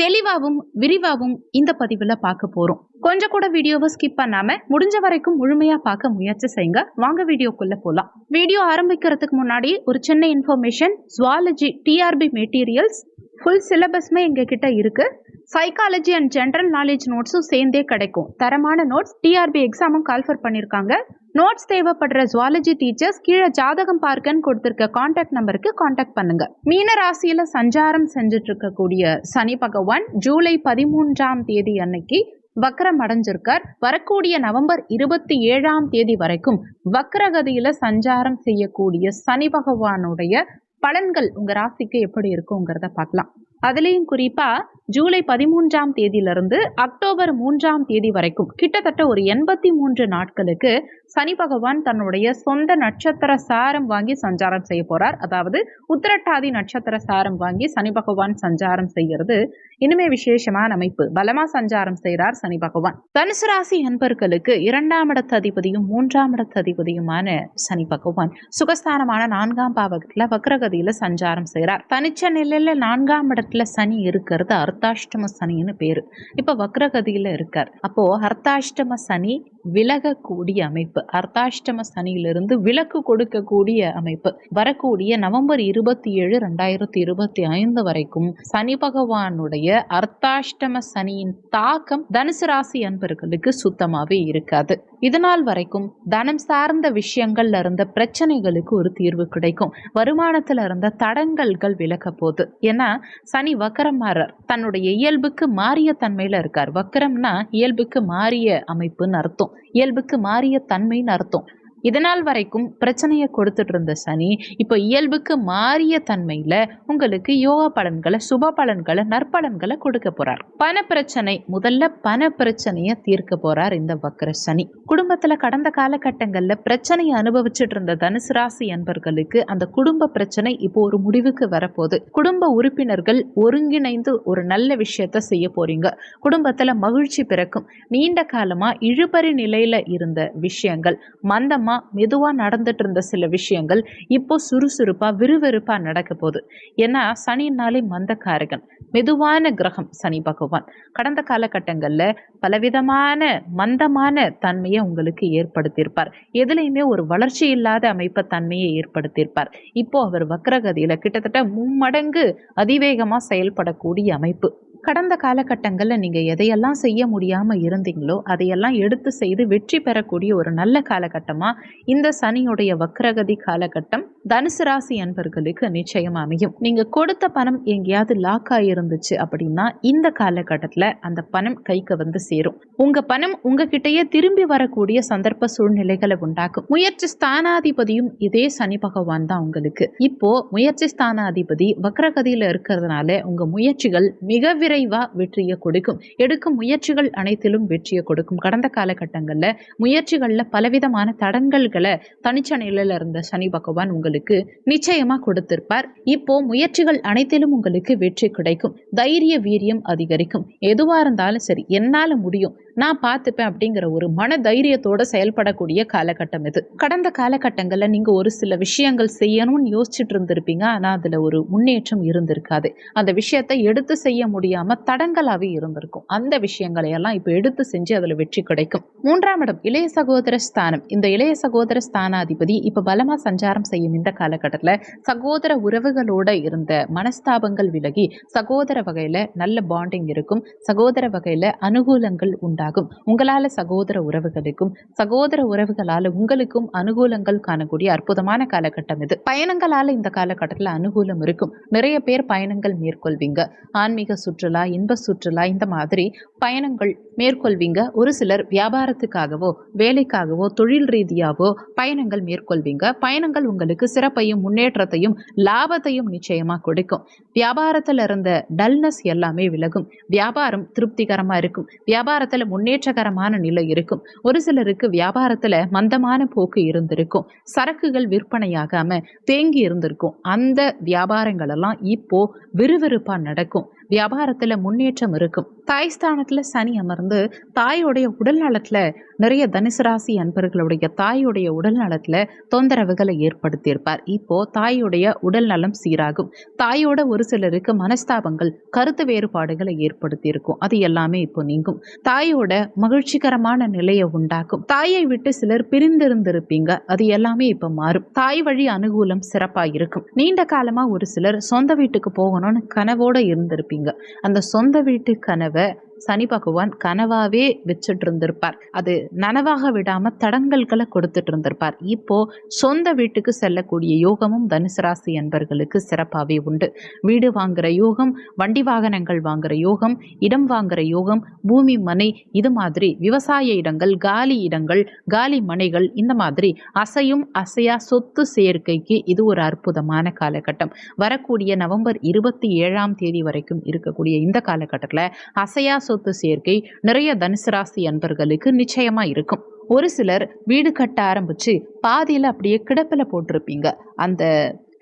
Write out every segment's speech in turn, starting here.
தெளிவாகவும் விரிவாகவும் இந்த பதிவுல பார்க்க போறோம். கொஞ்சம் கூட வீடியோவை ஸ்கிப் பண்ணாம முடிஞ்ச வரைக்கும் முழுமையா பார்க்க முயற்சி செய்யுங்க. வாங்க வீடியோக்குள்ள போலாம். வீடியோ ஆரம்பிக்கிறதுக்கு முன்னாடி ஒரு சின்ன information zoology TRB materials full சிலபஸ்மே எங்க கிட்ட இருக்கு. சைக்காலஜி அண்ட் ஜென்ரல் நாலேஜ் நோட்ஸும் சேர்ந்தே கிடைக்கும். தரமான நோட்ஸ் டிஆர்பி எக்ஸாமும் கால்ஃபர் பண்ணியிருக்காங்க நோட்ஸ் தேவைப்படுற ஜுவாலஜி டீச்சர்ஸ் கீழே ஜாதகம் பார்க்கன்னு கொடுத்துருக்க காண்டாக்ட் நம்பருக்கு காண்டாக்ட் பண்ணுங்க. மீன ராசியில சஞ்சாரம் செஞ்சுட்டு இருக்கக்கூடிய சனி பகவான் ஜூலை பதிமூன்றாம் தேதி அன்னைக்கு வக்ரம் அடைஞ்சிருக்கார். வரக்கூடிய நவம்பர் இருபத்தி ஏழாம் தேதி வரைக்கும் வக்கரகதியில சஞ்சாரம் செய்யக்கூடிய சனி பகவானுடைய பலன்கள் உங்க ராசிக்கு எப்படி இருக்குங்கிறத பார்க்கலாம். அதுலேயும் குறிப்பா ஜூலை பதிமூன்றாம் தேதியிலிருந்து அக்டோபர் மூன்றாம் தேதி வரைக்கும் கிட்டத்தட்ட ஒரு எண்பத்தி மூன்று நாட்களுக்கு சனி பகவான் தன்னுடைய சொந்த நட்சத்திர சாரம் வாங்கி சஞ்சாரம் செய்ய போறார். அதாவது உத்திரட்டாதி நட்சத்திர சாரம் வாங்கி சனி பகவான் சஞ்சாரம் செய்கிறது. இனிமே விசேஷமான அமைப்பு. பலமா சஞ்சாரம் செய்கிறார் சனி பகவான். தனுசு ராசி அன்பர்களுக்கு இரண்டாம் இடத்து அதிபதியும் மூன்றாம் இடத்து அதிபதியுமான சனி பகவான் சுகஸ்தானமான நான்காம் பாவகத்துல வக்ரகதியில சஞ்சாரம் செய்கிறார். தனிச்ச நிலையில நான்காம் இடத்துல சனி இருக்கிறது அர்த்தம். அர்த்தாஷ்டம சனின்னு பேரு. இப்ப வக்ரகதியில் இருக்கார். அப்போ அர்த்தாஷ்டம சனி விலகக்கூடிய அமைப்பு. அர்த்தாஷ்டம சனியிலிருந்து விலக்கு கொடுக்கக்கூடிய அமைப்பு. வரக்கூடிய நவம்பர் இருபத்தி ஏழு ரெண்டாயிரத்தி இருபத்தி ஐந்து வரைக்கும் சனி பகவானுடைய அர்த்தாஷ்டம சனியின் தாக்கம் தனுசு ராசி அன்பர்களுக்கு சுத்தமாவே இருக்காது. இதனால் வரைக்கும் தனம் சார்ந்த விஷயங்கள்ல இருந்த பிரச்சனைகளுக்கு ஒரு தீர்வு கிடைக்கும். வருமானத்துல இருந்த தடங்கல்கள் விலக போகுது. ஏன்னா சனி வக்கரம் தன்னுடைய இயல்புக்கு மாறிய தன்மையில இருக்கார். வக்கரம்னா இயல்புக்கு மாறிய அமைப்புன்னு அர்த்தம். இயல்புக்கு மாறிய தன்மைன்னு அர்த்தம். இதனால் வரைக்கும் பிரச்சனையை கொடுத்துட்டு இருந்த சனி இப்போ இயல்புக்கு மாறிய தன்மையில உங்களுக்கு யோகா பலன்களை சுப பலன்களை நற்பலன்களை கொடுக்க போகிறார் பண பிரச்சனை முதல்ல பண பிரச்சனையை தீர்க்க போறார் இந்த வக்கர சனி. குடும்பத்தில் கடந்த காலகட்டங்களில் பிரச்சனையை அனுபவிச்சுட்டு இருந்த தனுசு ராசி அன்பர்களுக்கு அந்த குடும்ப பிரச்சனை இப்போ ஒரு முடிவுக்கு வரப்போகுது. குடும்ப உறுப்பினர்கள் ஒருங்கிணைந்து ஒரு நல்ல விஷயத்த செய்ய போறீங்க. குடும்பத்தில் மகிழ்ச்சி பிறக்கும். நீண்ட காலமா இழுபறி நிலையில இருந்த விஷயங்கள் மந்தமா மெதுவாக நடந்துட்டு இருந்த சில விஷயங்கள் இப்போ சுறுசுறுப்பா விறுவிறுப்பா நடக்க போகுது. ஏன்னா சனினாலே மந்தக்காரகன் மெதுவான கிரகம் சனி பகவான். கடந்த காலகட்டங்கள்ல பலவிதமான மந்தமான தன்மையை உங்களுக்கு ஏற்படுத்தியிருப்பார். எதுலேயுமே ஒரு வளர்ச்சி இல்லாத அமைப்பு தன்மையை ஏற்படுத்தியிருப்பார். இப்போ அவர் வக்ரகதியில் கிட்டத்தட்ட மும்மடங்கு அதிவேகமா செயல்படக்கூடிய அமைப்பு. கடந்த காலகட்டங்களில் நீங்கள் எதையெல்லாம் செய்ய முடியாமல் இருந்தீங்களோ அதையெல்லாம் எடுத்து செய்து வெற்றி பெறக்கூடிய ஒரு நல்ல காலகட்டமாக இந்த சனியுடைய வக்ரகதி காலகட்டம் தனுசு ராசி அன்பர்களுக்கு நிச்சயம் அமையும். நீங்கள் கொடுத்த பணம் எங்கேயாவது லாக் ஆகிருந்துச்சு அப்படின்னா இந்த காலகட்டத்தில் அந்த பணம் கைக்கு வந்து சேரும். உங்கள் பணம் உங்ககிட்டயே திரும்பி வரக்கூடிய சந்தர்ப்ப சூழ்நிலைகளை உண்டாக்கும். முயற்சி ஸ்தானாதிபதியும் இதே சனி பகவான் தான் உங்களுக்கு. இப்போ முயற்சி ஸ்தானாதிபதி வக்ரகதியில் இருக்கிறதுனால உங்கள் முயற்சிகள் மிக விரைவா வெற்றியை கொடுக்கும். எடுக்கும் முயற்சிகள் அனைத்திலும் வெற்றியை கொடுக்கும். கடந்த காலகட்டங்களில் முயற்சிகளில் பலவிதமான தடங்கல்களை தனிச்ச நிலையில இருந்த சனி பகவான் உங்களுக்கு நிச்சயமா கொடுத்திருப்பார். இப்போ முயற்சிகள் அனைத்திலும் உங்களுக்கு வெற்றி கிடைக்கும். தைரிய வீரியம் அதிகரிக்கும். எதுவா இருந்தாலும் சரி என்னால முடியும். நான் பார்த்துப்பேன் அப்படிங்கிற ஒரு மன தைரியத்தோட செயல்படக்கூடிய காலகட்டம் இது. கடந்த காலகட்டங்களில் நீங்கள் ஒரு சில விஷயங்கள் செய்யணும்னு யோசிச்சுட்டு இருந்திருப்பீங்க. ஆனால் அதில் ஒரு முன்னேற்றம் இருந்திருக்காது. அந்த விஷயத்தை எடுத்து செய்ய முடியாமல் தடங்களாகவே இருந்திருக்கும். அந்த விஷயங்களையெல்லாம் இப்போ எடுத்து செஞ்சு அதில் வெற்றி கிடைக்கும். மூன்றாம் இடம் இளைய சகோதர ஸ்தானம். இந்த இளைய சகோதர ஸ்தானாதிபதி இப்போ பலமாக சஞ்சாரம் செய்யும் இந்த காலகட்டத்தில் சகோதர உறவுகளோட இருந்த மனஸ்தாபங்கள் விலகி சகோதர வகையில் நல்ல பாண்டிங் இருக்கும். சகோதர வகையில் அனுகூலங்கள் உண்டாகும். உங்களால சகோதர உறவுகளுக்கும் சகோதர உறவுகளால உங்களுக்கும் அனுகூலங்கள் காணக்கூடிய அற்புதமான காலகட்டம் இது. பயணங்களால் இந்த காலகட்டத்தில் அனுகூலம் இருக்கும். நிறைய பேர் பயணங்கள் மேற்கொள்வீங்க. ஆன்மீக சுற்றுலா இன்ப சுற்றுலா இந்த மாதிரி பயணங்கள் மேற்கொள்வீங்க. ஒரு சிலர் வியாபாரத்துக்காகவோ வேலைக்காகவோ தொழில் ரீதியாகவோ பயணங்கள் மேற்கொள்வீங்க. பயணங்கள் உங்களுக்கு சிறப்பையும் முன்னேற்றத்தையும் லாபத்தையும் நிச்சயமா கொடுக்கும். வியாபாரத்தில் இருந்த டல்னஸ் எல்லாமே விலகும். வியாபாரம் திருப்திகரமா இருக்கும். வியாபாரத்தில் முன்னேற்றகரமான நிலை இருக்கும். ஒரு சிலருக்கு வியாபாரத்துல மந்தமான போக்கு இருந்திருக்கும். சரக்குகள் விற்பனையாகாம தேங்கி இருந்திருக்கும். அந்த வியாபாரங்கள் எல்லாம் இப்போ விறுவிறுப்பா நடக்கும். வியாபாரத்துல முன்னேற்றம் இருக்கும். தாய் ஸ்தானத்துல சனி அமர்ந்து தாயோடைய உடல் நலத்துல நிறைய தனுசு ராசி அன்பர்களுடைய தாயோடைய உடல் நலத்துல தொந்தரவுகளை ஏற்படுத்தியிருப்பார். இப்போ தாயோடைய உடல் நலம் சீராகும். தாயோட ஒரு சிலருக்கு மனஸ்தாபங்கள் கருத்து வேறுபாடுகளை ஏற்படுத்தியிருக்கும். அது எல்லாமே இப்போ நீங்கும். தாயோட மகிழ்ச்சிகரமான நிலையை உண்டாக்கும். தாயை விட்டு சிலர் பிரிந்திருந்திருப்பீங்க. அது எல்லாமே இப்ப மாறும். தாய் வழி அனுகூலம் சிறப்பா இருக்கும் நீண்ட காலமா ஒரு சிலர் சொந்த வீட்டுக்கு போகணும்னு கனவோட இருந்திருப்பீங்க. அந்த சொந்த வீட்டு கனவை சனி பகவான் கனவாவே வச்சுட்டு இருந்திருப்பார் அது நனவாக விடாம தடங்கல்களை கொடுத்துட்டு இருந்திருப்பார் இப்போ சொந்த வீட்டுக்கு செல்லக்கூடிய யோகமும் தனுசு ராசி என்பர்களுக்கு சிறப்பாகவே உண்டு. வீடு வாங்குற யோகம் வண்டி வாகனங்கள் வாங்குற யோகம் இடம் வாங்குற யோகம் பூமி மனை இது மாதிரி விவசாய இடங்கள் காலி இடங்கள் காலி மனைகள் இந்த மாதிரி அசையும் அசையா சொத்து சேர்க்கைக்கு இது ஒரு அற்புதமான காலகட்டம். வரக்கூடிய நவம்பர் இருபத்தி ஏழாம் தேதி வரைக்கும் இருக்கக்கூடிய இந்த காலகட்டத்தில் அசையா சொத்து சேர்க்கை நிறைய தனுசு ராசி அன்பர்களுக்கு நிச்சயமா இருக்கும். ஒரு சிலர் வீடு கட்ட ஆரம்பிச்சு பாதியில் அப்படியே கிடப்பில் போட்டிருப்பீங்க. அந்த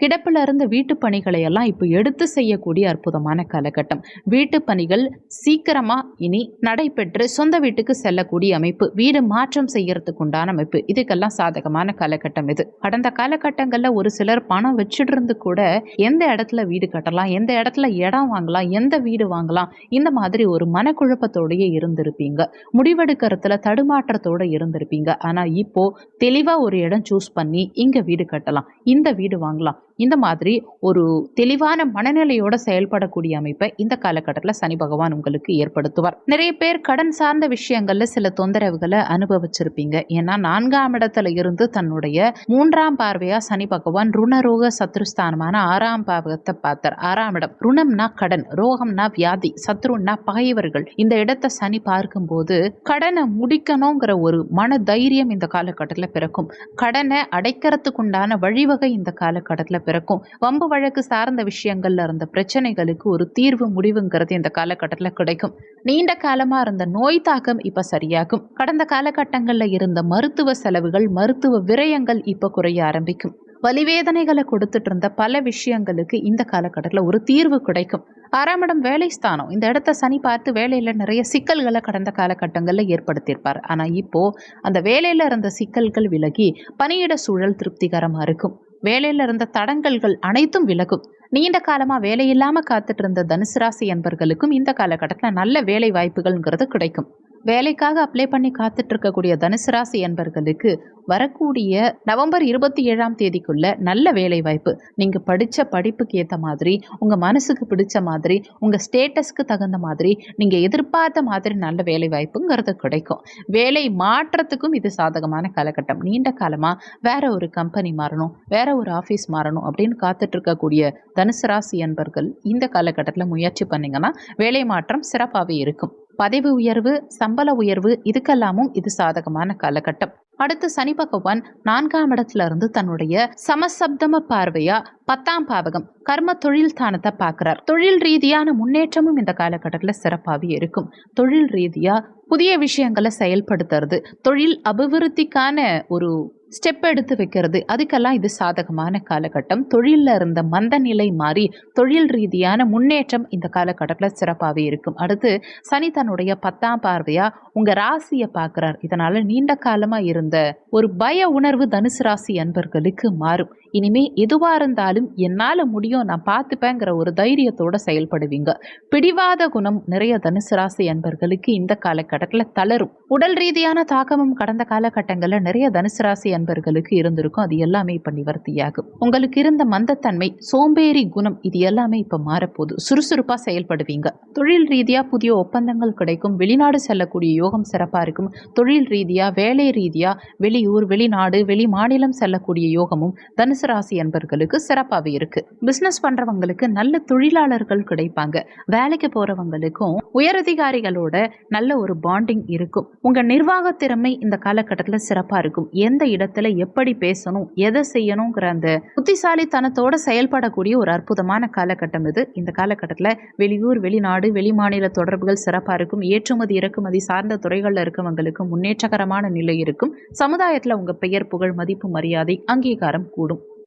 கிடப்பில் இருந்த வீட்டு பணிகளை எல்லாம் இப்போ எடுத்து செய்யக்கூடிய அற்புதமான காலகட்டம். வீட்டு பணிகள் சீக்கிரமாக இனி நடைபெற்று சொந்த வீட்டுக்கு செல்லக்கூடிய அமைப்பு வீடு மாற்றம் செய்யறதுக்கு உண்டான அமைப்பு. இதுக்கெல்லாம் சாதகமான காலகட்டம் இது. கடந்த காலகட்டங்களில் ஒரு சிலர் பணம் வச்சுட்டு இருந்து கூட எந்த இடத்துல வீடு கட்டலாம் எந்த இடத்துல இடம் வாங்கலாம் எந்த வீடு வாங்கலாம் இந்த மாதிரி ஒரு மனக்குழப்பத்தோடயே இருந்திருப்பீங்க. முடிவெடுக்கிறதுல தடுமாற்றத்தோட இருந்திருப்பீங்க. ஆனால் இப்போ தெளிவாக ஒரு இடம் சூஸ் பண்ணி இங்கே வீடு கட்டலாம் இந்த வீடு வாங்கலாம் இந்த மாதிரி ஒரு தெளிவான மனநிலையோட செயல்படக்கூடிய அமைப்பை இந்த காலகட்டத்தில் சனி பகவான் உங்களுக்கு ஏற்படுத்துவார். நிறைய பேர் கடன் சார்ந்த விஷயங்கள்ல சில தொந்தரவுகளை அனுபவிச்சிருப்பீங்க. ஏன்னா நான்காம் இடத்துல இருந்து தன்னுடைய மூன்றாம் பார்வையா சனி பகவான் ருணரோக சத்ருஸ்தானமான ஆறாம் பாவகத்தை பார்த்தார். ஆறாம் இடம் ருணம்னா கடன் ரோகம்னா வியாதி சத்ருன்னா பகைவர்கள் இந்த இடத்தை சனி பார்க்கும்போது கடனை முடிக்கணுங்கிற ஒரு மன தைரியம் இந்த காலகட்டத்தில் பிறக்கும். கடனை அடைக்கிறதுக்குண்டான வழிவகை இந்த காலகட்டத்தில் பிறக்கும். வம்பு வழக்கு சார்ந்த விஷயங்கள்ல இருந்த பிரச்சனைகளுக்கு ஒரு தீர்வு முடிவுங்கிறது இந்த காலகட்டத்தில் கிடைக்கும். நீண்ட காலமா இருந்த நோய் தாக்கம் இப்ப சரியாகும். கடந்த காலகட்டங்கள்ல இருந்த மருத்துவ செலவுகள் மருத்துவ விரயங்கள் இப்ப குறைய ஆரம்பிக்கும். வலிவேதனைகளை கொடுத்துட்டு இருந்த பல விஷயங்களுக்கு இந்த காலகட்டத்தில் ஒரு தீர்வு கிடைக்கும். ஆறாம் இடம் வேலை ஸ்தானம். இந்த இடத்த சனி பார்த்து வேலையில் நிறைய சிக்கல்களை கடந்த காலகட்டங்களில் ஏற்படுத்தியிருப்பார். ஆனால் இப்போ அந்த வேலையில் இருந்த சிக்கல்கள் விலகி பணியிட சூழல் திருப்திகரமாக இருக்கும். வேலையில் இருந்த தடங்கல்கள் அனைத்தும் விலகும். நீண்ட காலமாக வேலையில்லாம காத்துட்டு இருந்த தனுசு ராசி என்பர்களுக்கும் இந்த காலகட்டத்தில் நல்ல வேலை வாய்ப்புகள்ங்கிறது கிடைக்கும். வேலைக்காக அப்ளை பண்ணி காத்துட்டு இருக்கக்கூடிய தனுசு ராசி என்பர்களுக்கு வரக்கூடிய நவம்பர் இருபத்தி ஏழாம் தேதிக்குள்ள நல்ல வேலை வாய்ப்பு நீங்கள் படித்த படிப்புக்கு ஏற்ற மாதிரி உங்கள் மனசுக்கு பிடிச்ச மாதிரி உங்கள் ஸ்டேட்டஸ்க்கு தகுந்த மாதிரி நீங்கள் எதிர்பார்த்த மாதிரி நல்ல வேலை வாய்ப்புங்கிறது கிடைக்கும். வேலை மாற்றத்துக்கும் இது சாதகமான காலகட்டம். நீண்ட காலமாக வேற ஒரு கம்பெனி மாறணும் வேற ஒரு ஆஃபீஸ் மாறணும் அப்படின்னு காத்துட்டு இருக்கக்கூடிய தனுசு ராசி என்பர்கள் இந்த காலகட்டத்தில் முயற்சி பண்ணீங்கன்னா வேலை மாற்றம் சிறப்பாகவே இருக்கும். பதவி உயர்வு சம்பள உயர்வு இதுக்கெல்லாமும் இது சாதகமான காலகட்டம். அடுத்து சனி பகவான் நான்காம் இடத்துல இருந்து தன்னுடைய சமசப்தம பார்வையா பத்தாம் பாவகம் கர்ம தொழில் ஸ்தானத்தை பார்க்குறார். தொழில் ரீதியான முன்னேற்றமும் இந்த காலகட்டத்தில் சிறப்பாகவே இருக்கும். தொழில் ரீதியாக புதிய விஷயங்களை செயல்படுத்துறது தொழில் அபிவிருத்திக்கான ஒரு ஸ்டெப் எடுத்து வைக்கிறது. அதுக்கெல்லாம் இது சாதகமான காலகட்டம். தொழிலில் இருந்த மந்த நிலை மாறி தொழில் ரீதியான முன்னேற்றம் இந்த காலகட்டத்தில் சிறப்பாகவே இருக்கும். அடுத்து சனி தன்னுடைய பத்தாம் பார்வையா உங்க ராசியை பார்க்குறார். இதனால நீண்ட காலமாக இருந்த ஒரு பய உணர்வு தனுசு ராசி அன்பர்களுக்கு மாறும். இனிமே எதுவாக இருந்தாலும் என்னால முடியும் நான் பார்த்துப்பேங்கிற ஒரு தைரியத்தோட செயல்படுவீங்க. பிடிவாத குணம் நிறைய தனுசு ராசி அன்பர்களுக்கு இந்த காலகட்டத்தில் தளரும். உடல் ரீதியான தாக்கமும் கடந்த காலகட்டங்களில் நிறைய தனுசு ராசி அன்பர்களுக்கு இருந்திருக்கும். அது எல்லாமே இப்போ நிவர்த்தியாகும். உங்களுக்கு இருந்த மந்தத்தன்மை சோம்பேறி குணம் இது எல்லாமே இப்போ மாறப்போகுது. சுறுசுறுப்பாக செயல்படுவீங்க. தொழில் ரீதியாக புதிய ஒப்பந்தங்கள் கிடைக்கும். வெளிநாடு செல்லக்கூடிய யோகம் சிறப்பாக இருக்கும். தொழில் ரீதியாக வேலை ரீதியாக வெளியூர் வெளிநாடு வெளி மாநிலம் செல்லக்கூடிய யோகமும் தனுசு ராசி அன்பர்களுக்கு சிறப்பாகவே இருக்கு. பிசினஸ் பண்றவங்களுக்கு நல்ல தொழிலாளர்கள் கிடைப்பாங்க. வேலைக்கு போறவங்களுக்கும் உயரதிகாரிகளோட நல்ல ஒரு பாண்டிங் இருக்கும். உங்க நிர்வாக திறமை இந்த காலகட்டத்தில் சிறப்பா இருக்கும். எந்த இடத்துல எப்படி பேசணும் எதை செய்யணுங்கிற அந்த புத்திசாலித்தனத்தோட செயல்படக்கூடிய ஒரு அற்புதமான காலகட்டம் இது. இந்த காலகட்டத்தில் வெளியூர் வெளிநாடு வெளிமாநில தொடர்புகள் சிறப்பாக இருக்கும். ஏற்றுமதி இறக்குமதி சார்ந்த துறைகளில் இருக்கவங்களுக்கு முன்னேற்றகரமான நிலை இருக்கும். சமுதாயத்தில் உங்கள் பெயர் புகழ் மதிப்பு மரியாதை அங்கீகாரம் கூடும்.